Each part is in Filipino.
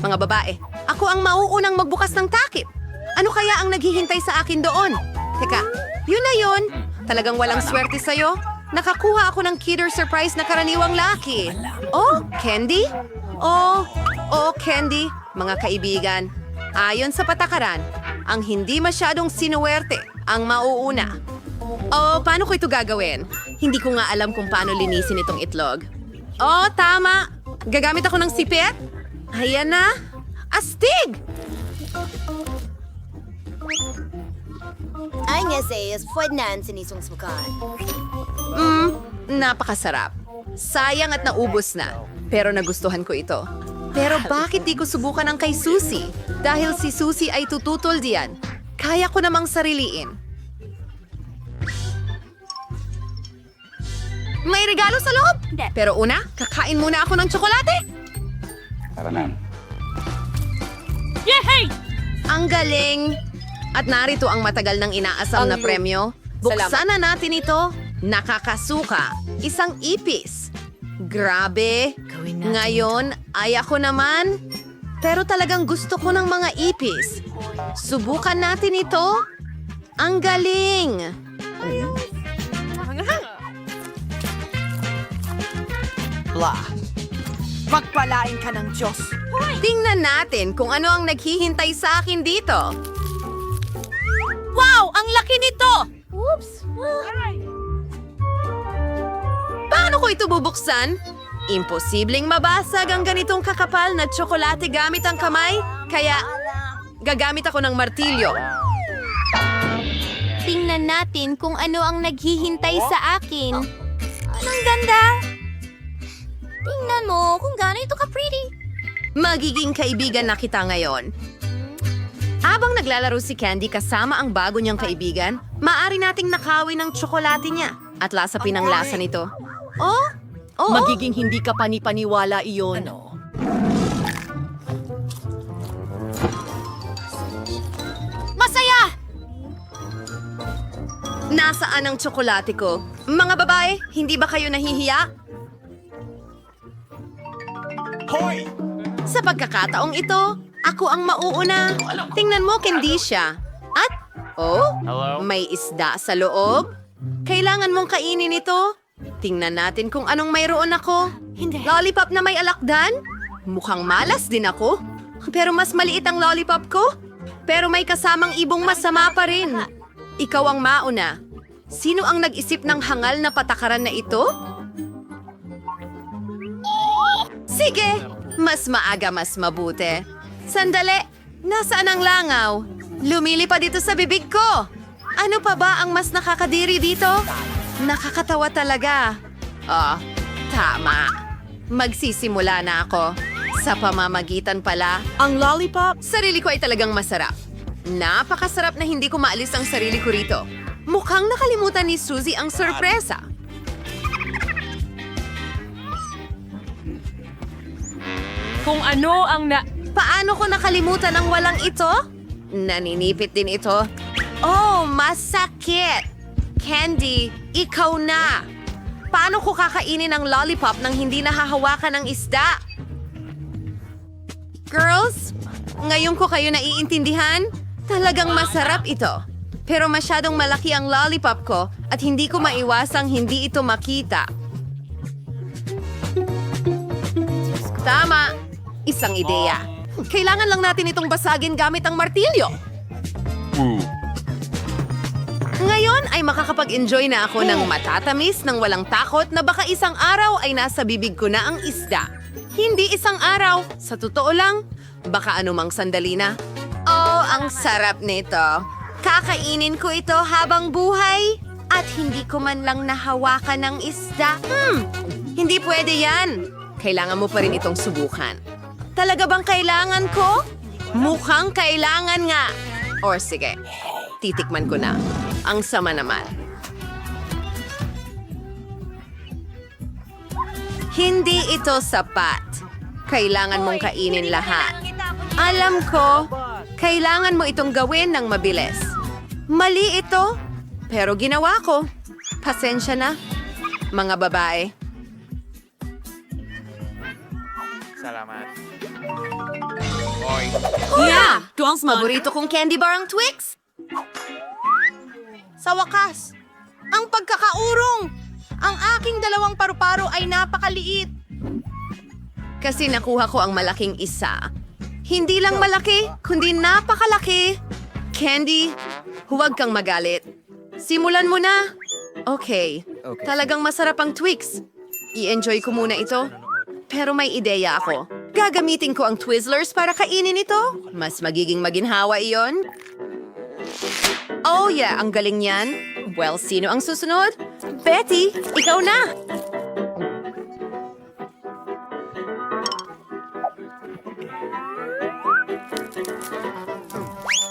Mga babae, ako ang mauunang magbukas ng takip. Ano kaya ang naghihintay sa akin doon? Teka, yun na yun. Talagang walang swerte sa'yo. Nakakuha ako ng Kinder Surprise na karaniwang laki. Oh, Candy? Oh, oh, Candy. Mga kaibigan, ayon sa patakaran, ang hindi masyadong sinuwerte ang mauuna. Oh, paano ko ito gagawin? Hindi ko nga alam kung paano linisin itong itlog. Oh, tama. Gagamit ako ng sipit. Ayan na. Astig! Ang essays, pwede na sinisong smukan. Mmm, napakasarap. Sayang at naubos na. Pero nagustuhan ko ito. Pero bakit di ko subukan ang kay Susie? Dahil si Susie ay tututol diyan. Kaya ko namang sariliin. May regalo sa loob! Pero una, kakain muna ako ng tsokolate. Tara na. Ang galing! At narito ang matagal ng inaasam na premyo. Buksan na natin ito. Nakakasuka. Isang ipis. Grabe. Ngayon, ay ako naman. Pero talagang gusto ko ng mga ipis. Subukan natin ito. Ang galing! Blah. Magpalain ka ng Diyos. Tingnan natin kung ano ang naghihintay sa akin dito. Wow! Ang laki nito! Oops! Paano ko ito bubuksan? Imposibleng mabasag ang ganitong kakapal na tsokolate gamit ang kamay, kaya gagamit ako ng martilyo. Tingnan natin kung ano ang naghihintay sa akin. Ang ganda! Tingnan mo kung gaano ito ka-pretty. Magiging kaibigan na kita ngayon. Habang naglalaro si Candy kasama ang bago niyang kaibigan, maaari nating nakawin ng tsokolate niya at lasapin ang lasa nito. Oh? Oo? Magiging hindi ka panipaniwala iyon. Masaya! Nasaan ang tsokolate ko? Mga babae, hindi ba kayo nahihiya? Hoy! Sa pagkakataong ito, ako ang mauuna. Tingnan mo, hindi siya. At, oh, may isda sa loob. Kailangan mong kainin ito. Tingnan natin kung anong mayroon ako. Hindi. Lollipop na may alakdan? Mukhang malas din ako. Pero mas maliit ang lollipop ko. Pero may kasamang ibong masama pa rin. Ikaw ang mauna. Sino ang nag-isip ng hangal na patakaran na ito? Sige, mas maaga mas mabuti. Sandali, nasaan ang langaw? Lumilipad dito sa bibig ko. Ano pa ba ang mas nakakadiri dito? Nakakatawa talaga. Oh, tama. Magsisimula na ako. Sa pamamagitan pala, Ang lollipop? sarili ko ay talagang masarap. Napakasarap na hindi ko maalis ang sarili ko rito. Mukhang nakalimutan ni Suzy ang sorpresa. Kung ano ang na... Paano ko nakalimutan ang walang ito? Naninipit din ito. Oh, masakit! Candy, ikaw na! Paano ko kakainin ang lollipop nang hindi nahahawakan ng isda? Girls, ngayon ko kayo naiintindihan? Talagang masarap ito. Pero masyadong malaki ang lollipop ko at hindi ko maiwasang hindi ito makita. Tama. Isang ideya. Kailangan lang natin itong basagin gamit ang martilyo. Ngayon ay makakapag-enjoy na ako ng matatamis ng walang takot na baka isang araw ay nasa bibig ko na ang isda. Hindi isang araw, sa totoo lang, baka anumang sandali na. Oh, ang sarap nito. Kakainin ko ito habang buhay at hindi ko man lang nahawakan ng isda. Hmm, hindi pwede yan. Kailangan mo pa rin itong subukan. Talaga bang kailangan ko? Mukhang kailangan nga. Or sige, titikman ko na. Ang sama naman. Hindi ito sapat. Kailangan mong kainin lahat. Alam ko, kailangan mo itong gawin ng mabilis. Mali ito, pero ginawa ko. Pasensya na, mga babae. Salamat. Yeah! Tuwang paborito kong candy bar ang Twix. Sa wakas, ang pagkakaurong! Ang aking dalawang paru-paro ay napakaliit. Kasi nakuha ko ang malaking isa. Hindi lang malaki, kundi napakalaki. Candy, huwag kang magalit. Simulan mo na. Okay. Talagang masarap ang Twix. I-enjoy ko muna ito. Pero may ideya ako. Gagamitin ko ang Twizzlers para kainin ito. Mas magiging maginhawa iyon. Oh yeah, ang galing niyan. Well, sino ang susunod? Betty, ikaw na!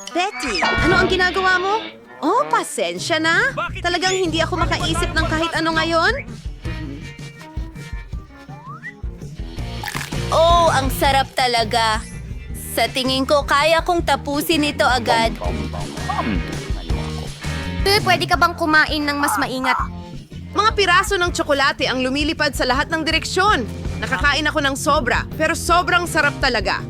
Betty, ano ang ginagawa mo? Oh, pasensya na. Talagang hindi ako makaisip ng kahit ano ngayon. Oh, ang sarap talaga. Sa tingin ko, kaya kong tapusin ito agad. Eh, pwede ka bang kumain ng mas maingat? Mga piraso ng tsokolate ang lumilipad sa lahat ng direksyon. Nakakain ako ng sobra, pero sobrang sarap talaga.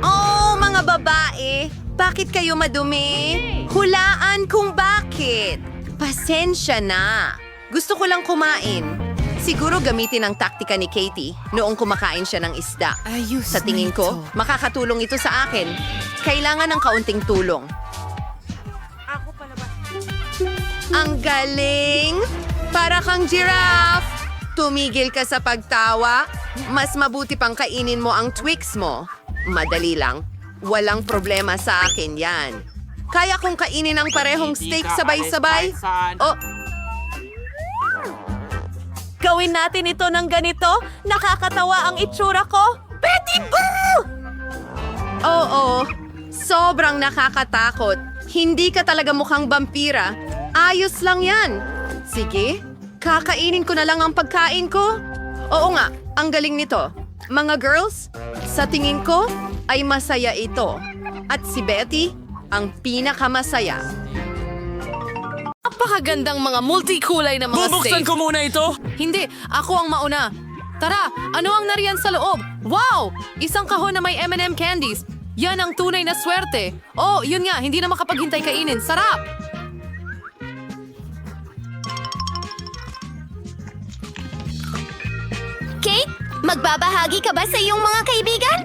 Oh, mga babae! Bakit kayo madumi? Hulaan kung bakit. Pasensya na. Gusto ko lang kumain. Siguro gamitin ang taktika ni Katie noong kumakain siya ng isda. Ayos Sa tingin ko, makakatulong ito sa akin. Kailangan ng kaunting tulong. Ang galing! Para kang giraffe! Tumigil ka sa pagtawa. Mas mabuti pang kainin mo ang Twix mo. Madali lang. Walang problema sa akin yan. Kaya kong kainin ang parehong steak sabay-sabay. Oh, Gawin natin ito ng ganito. Nakakatawa ang itsura ko. Betty Boo! Oo, sobrang nakakatakot. Hindi ka talaga mukhang vampira. Ayos lang yan. Sige, kakainin ko na lang ang pagkain ko. Oo nga, ang galing nito. Mga girls, sa tingin ko ay masaya ito. At si Betty, ang pinakamasaya. Napakagandang mga multikulay na mga Bubuksan steak. ko muna ito! Hindi, ako ang mauna. Tara, ano ang nariyan sa loob? Wow! Isang kahon na may M&M candies. Yan ang tunay na swerte. Oh, yun nga, hindi na makapaghintay kainin. Sarap! Kate, magbabahagi ka ba sa iyong mga kaibigan?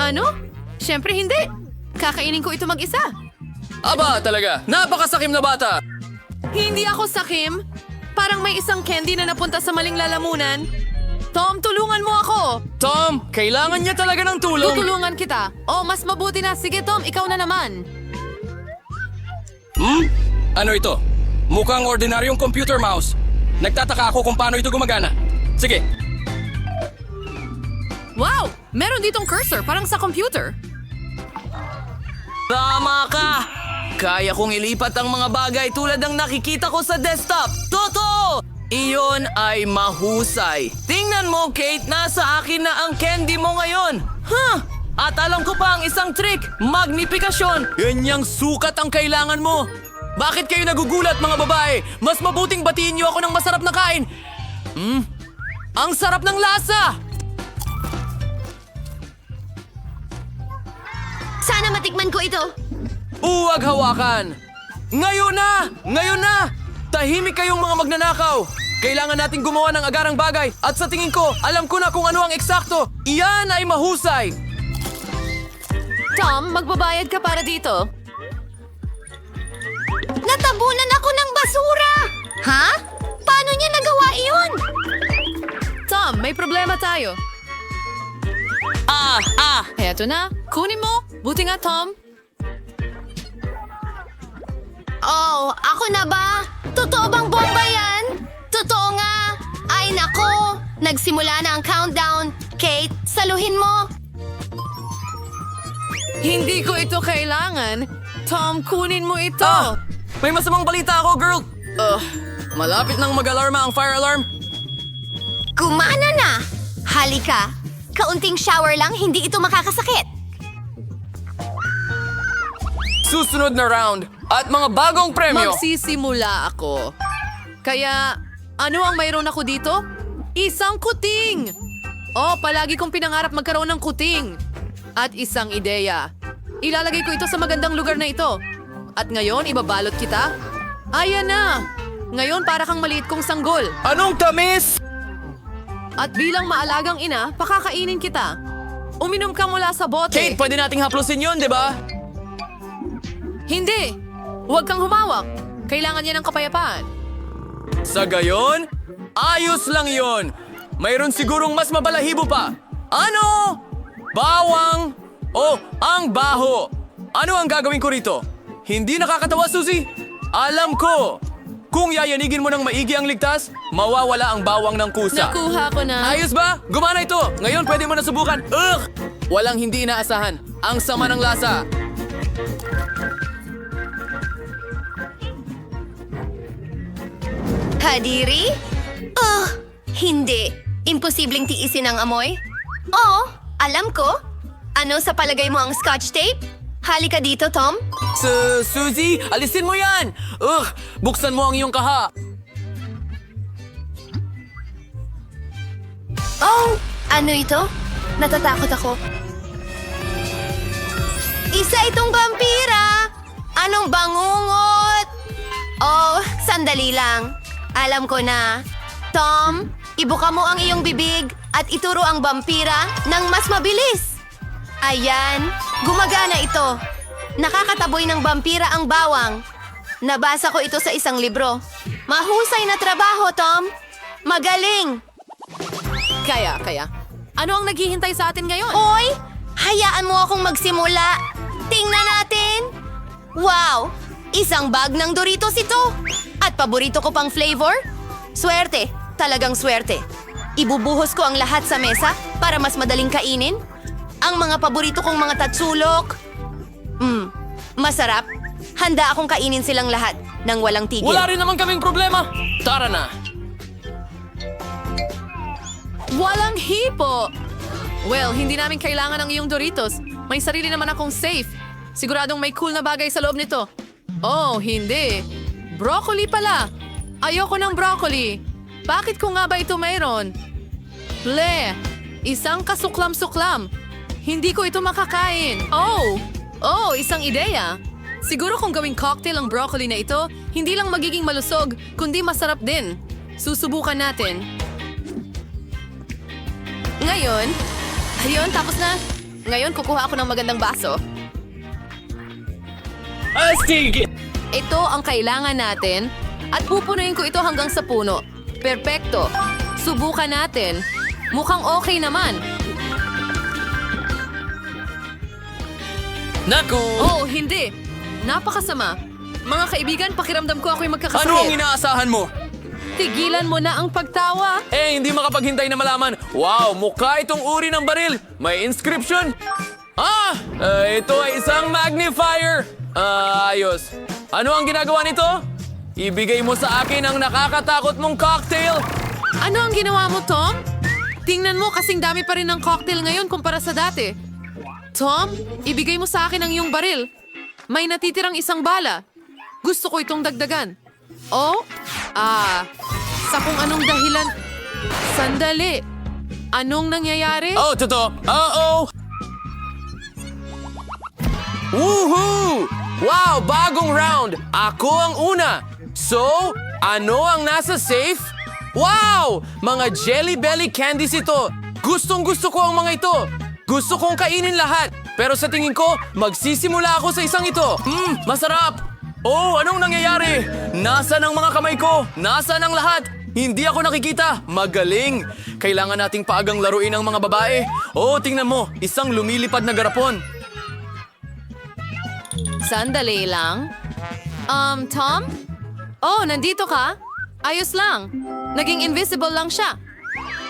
Ano? Siyempre hindi. Kakainin ko ito mag-isa. Aba, talaga! Napakasakim na bata! Hindi ako sakim. Parang may isang candy na napunta sa maling lalamunan. Tom, tulungan mo ako! Tom, kailangan niya talaga ng tulong! Tutulungan kita. Oh, mas mabuti na. Sige, Tom, ikaw na naman. Hmm? Ano ito? Mukhang ordinaryong computer mouse. Nagtataka ako kung paano ito gumagana. Sige, Wow! Meron ditong cursor, parang sa computer. Tama ka! Kaya kong ilipat ang mga bagay tulad ng nakikita ko sa desktop. Toto! Iyon ay mahusay. Tingnan mo, Kate, nasa akin na ang candy mo ngayon. Huh? At alam ko pa ang isang trick, magnifikasyon. Ganyang sukat ang kailangan mo. Bakit kayo nagugulat, mga babae? Mas mabuting batiin niyo ako ng masarap na kain. Hmm? Ang sarap ng lasa! Sana matikman ko ito. Huwag hawakan! Ngayon na! Ngayon na! Tahimik kayong mga magnanakaw! Kailangan nating gumawa ng agarang bagay at sa tingin ko, alam ko na kung ano ang eksakto. Iyan ay mahusay! Tom, magbabayad ka para dito. Natabunan ako ng basura! Ha? Paano niya nagawa iyon? Tom, may problema tayo. Ah! Ah! Heto na. Kunin mo. Buti nga, Tom. Oh, ako na ba? Totoo bang bomba yan? Totoo nga. Ay nako, nagsimula na ang countdown. Kate, saluhin mo. Hindi ko ito kailangan. Tom, kunin mo ito. Ah! May masamang balita ako, girl! Uh, malapit nang mag-alarma ang fire alarm. Gumana na! Halika, kaunting shower lang, hindi ito makakasakit. Susunod na round at mga bagong premyo. Magsisimula ako. Kaya, ano ang mayroon ako dito? Isang kuting! Oh, palagi kong pinangarap magkaroon ng kuting. At isang ideya. Ilalagay ko ito sa magandang lugar na ito. At ngayon, ibabalot kita? Ayan na! Ngayon, para kang maliit kong sanggol. Anong tamis? At bilang maalagang ina, pakakainin kita. Uminom ka mula sa bote. Kate, pwede nating haplusin yun, di ba? Hindi! Huwag kang humawak. Kailangan niya ng kapayapaan. Sa gayon, ayos lang yon. Mayroon sigurong mas mabalahibo pa. Ano? Bawang? Oh, ang baho. Ano ang gagawin ko rito? Hindi nakakatawa, Suzy? Alam ko. Kung yayanigin mo ng maigi ang ligtas, mawawala ang bawang ng kusa. Nakuha ko na. Ayos ba? Gumana ito. Ngayon pwede mo na subukan. Ugh! Walang hindi inaasahan. Ang sama ng lasa. Hadiri? Oh, hindi. Imposibleng tiisin ang amoy? Oo, alam ko. Ano sa palagay mo ang scotch tape? Halika dito, Tom. Su Suzy, alisin mo yan! Ugh! Buksan mo ang iyong kaha. Oh, ano ito? Natatakot ako. Isa itong vampira! Anong bangungot? Oh, sandali lang. Alam ko na. Tom, ibuka mo ang iyong bibig at ituro ang vampira ng mas mabilis. Ayan, gumagana ito. Nakakataboy ng vampira ang bawang. Nabasa ko ito sa isang libro. Mahusay na trabaho, Tom. Magaling! Kaya, kaya. Ano ang naghihintay sa atin ngayon? Oy! Hayaan mo akong magsimula. Tingnan natin. Wow! Isang bag ng Doritos ito. At paborito ko pang flavor? Swerte. Talagang swerte. Ibubuhos ko ang lahat sa mesa para mas madaling kainin. Ang mga paborito kong mga tatsulok. Mm, masarap. Handa akong kainin silang lahat nang walang tigil. Wala rin naman kaming problema. Tara na. Walang hipo! Well, hindi namin kailangan ng iyong Doritos. May sarili naman akong safe. Siguradong may cool na bagay sa loob nito. Oh, hindi. Broccoli pala. Ayoko ng broccoli. Bakit ko nga ba ito mayroon? Ble, isang kasuklam-suklam. Hindi ko ito makakain. Oh, oh, isang ideya. Siguro kung gawing cocktail ang broccoli na ito, hindi lang magiging malusog, kundi masarap din. Susubukan natin. Ngayon, ayun, tapos na. Ngayon, kukuha ako ng magandang baso. Astig! Ito ang kailangan natin at pupunuin ko ito hanggang sa puno. Perpekto. Subukan natin. Mukhang okay naman. Naku! Oh, hindi. Napakasama. Mga kaibigan, pakiramdam ko ako'y magkakasakit. Ano ang inaasahan mo? Tigilan mo na ang pagtawa. Eh, hindi makapaghintay na malaman. Wow, mukha itong uri ng baril. May inscription. Ah, eh, ito ay isang magnifier. Ah, ayos. Ano ang ginagawa nito? Ibigay mo sa akin ang nakakatakot mong cocktail. Ano ang ginawa mo, Tom? Tingnan mo, kasing dami pa rin ng cocktail ngayon kumpara sa dati. Tom, ibigay mo sa akin ang iyong baril. May natitirang isang bala. Gusto ko itong dagdagan. Oh? Ah, sa kung anong dahilan... Sandali. Anong nangyayari? Oh, totoo. Oo. Woohoo! Wow, bagong round. Ako ang una. So, ano ang nasa safe? Wow! Mga Jelly Belly candies ito. Gustong gusto ko ang mga ito. Gusto kong kainin lahat. Pero sa tingin ko, magsisimula ako sa isang ito. Mmm, masarap! Oh, anong nangyayari? Nasa ng mga kamay ko? Nasa ng lahat? Hindi ako nakikita. Magaling. Kailangan nating paagang laruin ang mga babae. Oh, tingnan mo. Isang lumilipad na garapon. Sandali lang. Um, Tom? Oh, nandito ka? Ayos lang. Naging invisible lang siya.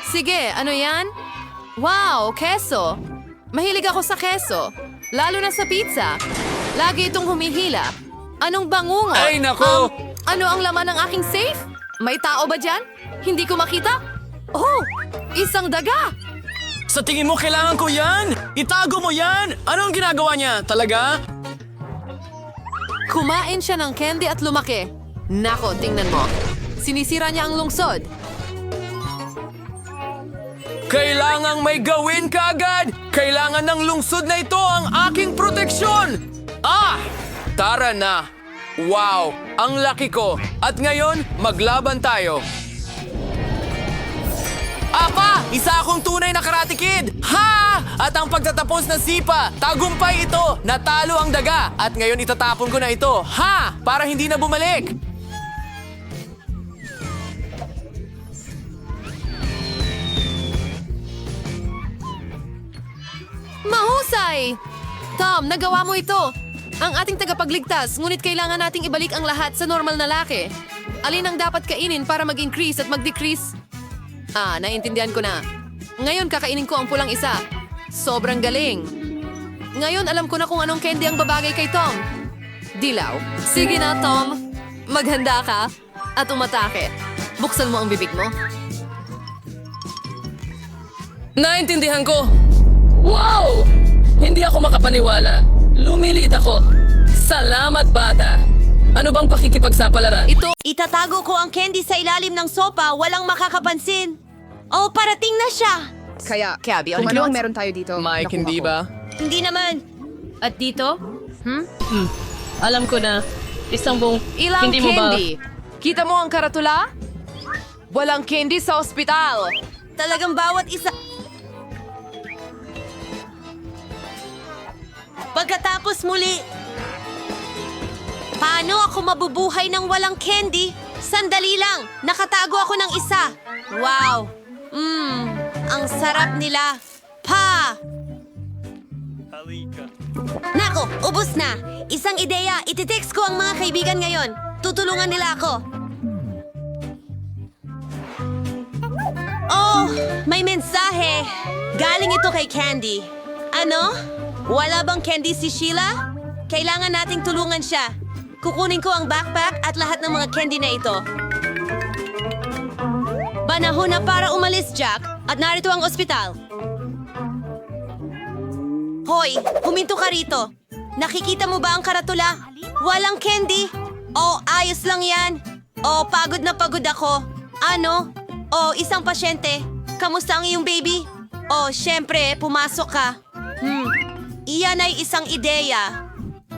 Sige, ano yan? Wow, keso. Mahilig ako sa keso. Lalo na sa pizza. Lagi itong humihila. Anong bangungot? Ay, nako! Um, ano ang laman ng aking safe? May tao ba dyan? Hindi ko makita? Oh, isang daga! Sa tingin mo, kailangan ko yan? Itago mo yan! Ano ang ginagawa niya? Talaga? Kumain siya ng candy at lumaki. Nako, tingnan mo. Sinisira niya ang lungsod. Kailangang may gawin ka agad! Kailangan ng lungsod na ito ang aking proteksyon! Ah! Tara na! Wow! Ang laki ko! At ngayon, maglaban tayo! Apa! Isa akong tunay na karate kid! Ha! At ang pagtatapos ng sipa, tagumpay ito! Natalo ang daga! At ngayon itatapon ko na ito! Ha! Para hindi na bumalik! Mahusay! Tom, nagawa mo ito. Ang ating tagapagligtas, ngunit kailangan nating ibalik ang lahat sa normal na laki. Alin ang dapat kainin para mag-increase at mag-decrease? Ah, naintindihan ko na. Ngayon kakainin ko ang pulang isa. Sobrang galing. Ngayon alam ko na kung anong candy ang babagay kay Tom. Dilaw. Sige na, Tom. Maghanda ka at umatake. Buksan mo ang bibig mo. Naintindihan ko! Wow! Hindi ako makapaniwala. Lumilit ako. Salamat, bata. Ano bang pakikipagsapalaran? Ito Itatago ko ang candy sa ilalim ng sopa, walang makakapansin. Oh, parating na siya. Kaya, Cabby, Kung ano ang meron tayo dito, Mike, nakuha hindi ko. ba? Hindi naman. At dito? Hmm? Alam ko na. Isang buong... Ilang hindi mo ba... candy? Kita mo ang karatula? Walang candy sa ospital. Talagang bawat isa... Pagkatapos muli... Paano ako mabubuhay ng walang candy? Sandali lang, nakatago ako ng isa. Wow! Mmm, ang sarap nila. Pa! Nako, ubos na. Isang ideya, ititext ko ang mga kaibigan ngayon. Tutulungan nila ako. Oh, may mensahe. Galing ito kay Candy. Ano? Wala bang Candy si Sheila? Kailangan nating tulungan siya. Kukunin ko ang backpack at lahat ng mga candy na ito. Panahon na para umalis, Jack. At narito ang ospital. Hoy, huminto ka rito. Nakikita mo ba ang karatula? Walang candy. Oh, ayos lang yan. Oh, pagod na pagod ako. Ano? Oh, isang pasyente. Kamusta ang iyong baby? Oh, syempre, pumasok ka. Hmm, iyan ay isang ideya.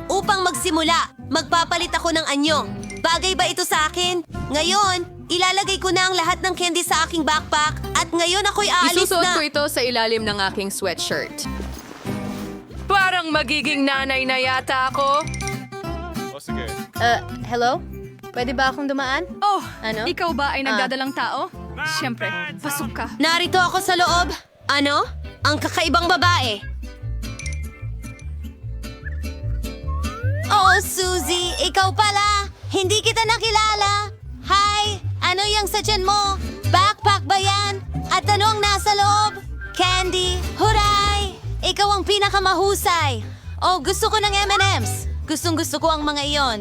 Upang magsimula, magpapalit ako ng anyo. Bagay ba ito sa akin? Ngayon, ilalagay ko na ang lahat ng candy sa aking backpack at ngayon ako'y aalis Isusuot na. ko ito sa ilalim ng aking sweatshirt. Parang magiging nanay na yata ako. Uh, hello? Pwede ba akong dumaan? Oh, Ano? ikaw ba ay Ah. nagdadalang tao? Siyempre, pasok ka. Narito ako sa loob. Ano? Ang kakaibang babae. Oh, Suzy, ikaw pala. Hindi kita nakilala. Hi, ano yung sa tiyan mo? Backpack ba yan? At ano ang nasa loob? Candy, huray! Ikaw ang pinakamahusay. Oh, gusto ko ng M&M's. Gustong gusto ko ang mga iyon.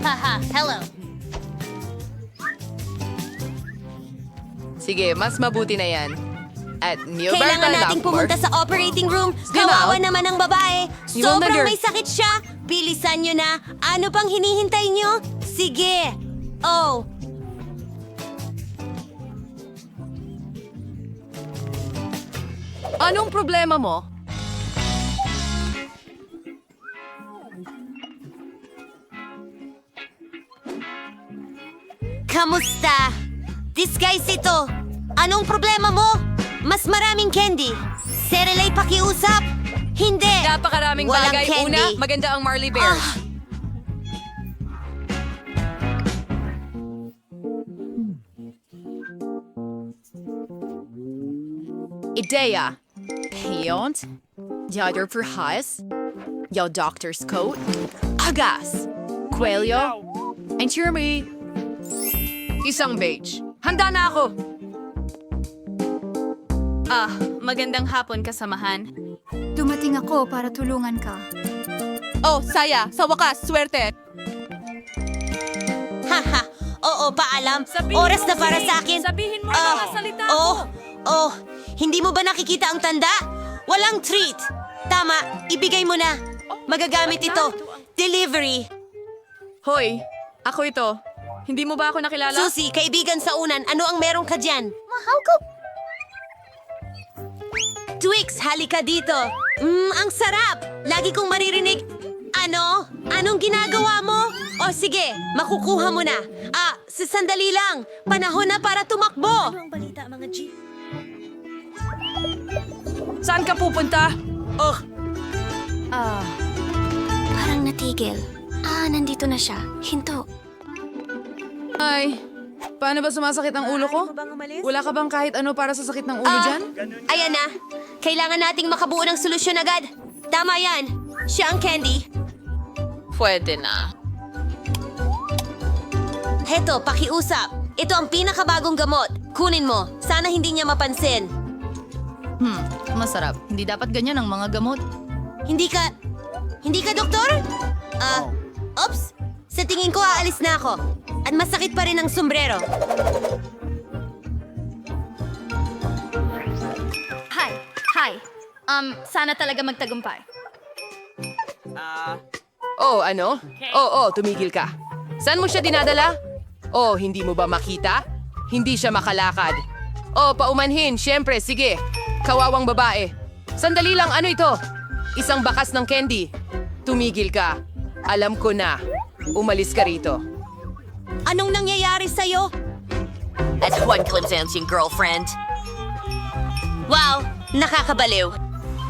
Haha, hello. Sige, mas mabuti na yan. At Neil Kailangan nating pumunta sa operating room. Kawawa naman ang babae. You will Sobrang may sakit siya. Bilisan nyo na. Ano pang hinihintay nyo? Sige. Oh, Anong problema mo? kamusta? Disguise ito. Anong problema mo? Mas maraming candy. Serelay pakiusap? Hindi. Napakaraming Walang bagay. candy. Una, maganda ang Marley Bears. Ah. Idea. Paint. Yadder for Haas. Your doctor's coat. Agas. Coelho. And Jeremy. Isang beige. Handa na ako. Ah, magandang hapon kasamahan. Dumating ako para tulungan ka. Oh, Saya. Sa wakas, swerte. Haha. Oo, paalam. Oras na para sa akin. Sabihin mo Ah, mga salita oh, oh, hindi mo ba nakikita ang tanda? Walang treat. Tama, ibigay mo na. Magagamit ito. Delivery. Hoy, ako ito. Hindi mo ba ako nakilala? Susie, kaibigan sa unan, ano ang meron ka dyan? Mahal ko. Twix, halika dito. Mmm, ang sarap! Lagi kong maririnig. Ano? Anong ginagawa mo? O sige, makukuha mo na. Ah, sa sandali lang. Panahon na para tumakbo. Saan ka pupunta? Oh, Parang natigil. Ah, nandito na siya. Hinto. Ay, paano ba sumasakit ang ulo ko? Wala ka bang kahit ano para sa sakit ng ulo Ah, dyan? ayan na. Kailangan nating makabuo ng solusyon agad. Tama yan. Siya ang candy. Pwede na. Heto, pakiusap. Ito ang pinakabagong gamot. Kunin mo. Sana hindi niya mapansin. Hmm, masarap. Hindi dapat ganyan ang mga gamot. Hindi ka... Hindi ka doktor? Ah, oops. Sa tingin ko, aalis na ako. At masakit pa rin ang sombrero. Hi. Hi. Um, sana talaga magtagumpay. Oh, ano? Oo, oh, tumigil ka. Saan mo siya dinadala? Oh, hindi mo ba makita? Hindi siya makalakad. Oh, paumanhin, syempre, sige. Kawawang babae. Sandali lang, ano ito? Isang bakas ng candy. Tumigil ka. Alam ko na. Umalis ka rito. Anong nangyayari sa'yo? At one glimpse yung girlfriend. Wow, nakakabaliw.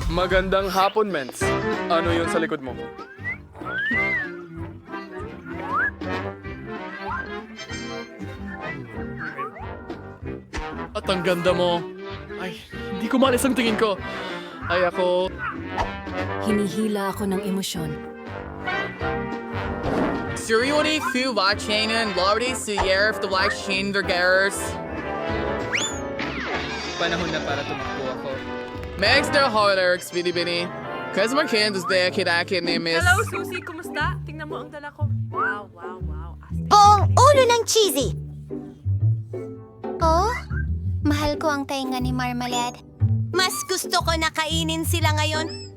Magandang hapon, Mens. Ano yun sa likod mo? At ang ganda mo. Ay, hindi ko malis ang tingin ko. Ay, ako... Hinihila ako ng emosyon. Suriuri fu watchingen, Lordy Suyer, the Black Shin Gergers. Panahon na para tumakbo ako. Max der Holler, Speedy Binny. Customer Candace there, Kidaki, Nimis. Hello, Susie. Kumusta? Tingnan mo ang dala ko. Wow, wow, wow. Buong ulo ng cheesy. Oh, mahal ko ang tainga ni Marmalade. Mas gusto ko na kainin sila ngayon.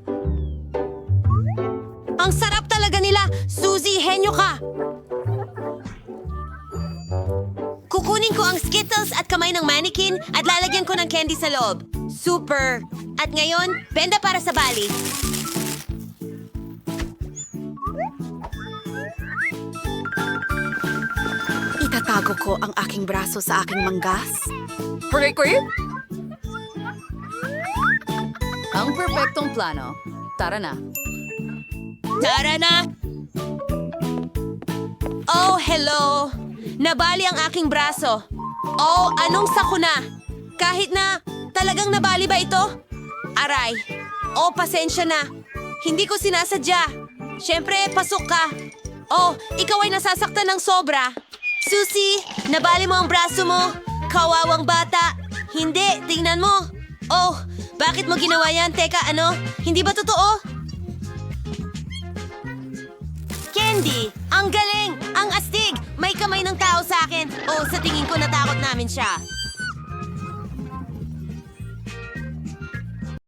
Ang sarap talaga nila! Suzy, henyo ka! Kukunin ko ang Skittles at kamay ng mannequin at lalagyan ko ng candy sa loob. Super! At ngayon, benda para sa bali. Itatago ko ang aking braso sa aking manggas. Ang perpektong plano. Tara na. Tara na! Oh, hello! Nabali ang aking braso. Oh, anong sakuna? Kahit na, talagang nabali ba ito? Aray. Oh, pasensya na. Hindi ko sinasadya. Siyempre, pasok ka. Oh, ikaw ay nasasaktan ng sobra. Susie, nabali mo ang braso mo. Kawawang bata. Hindi, tingnan mo. Oh, bakit mo ginawa yan? Teka, ano? Hindi ba totoo? Candy! Ang galing! Ang astig! May kamay ng tao sa akin. Oh, sa tingin ko natakot namin siya.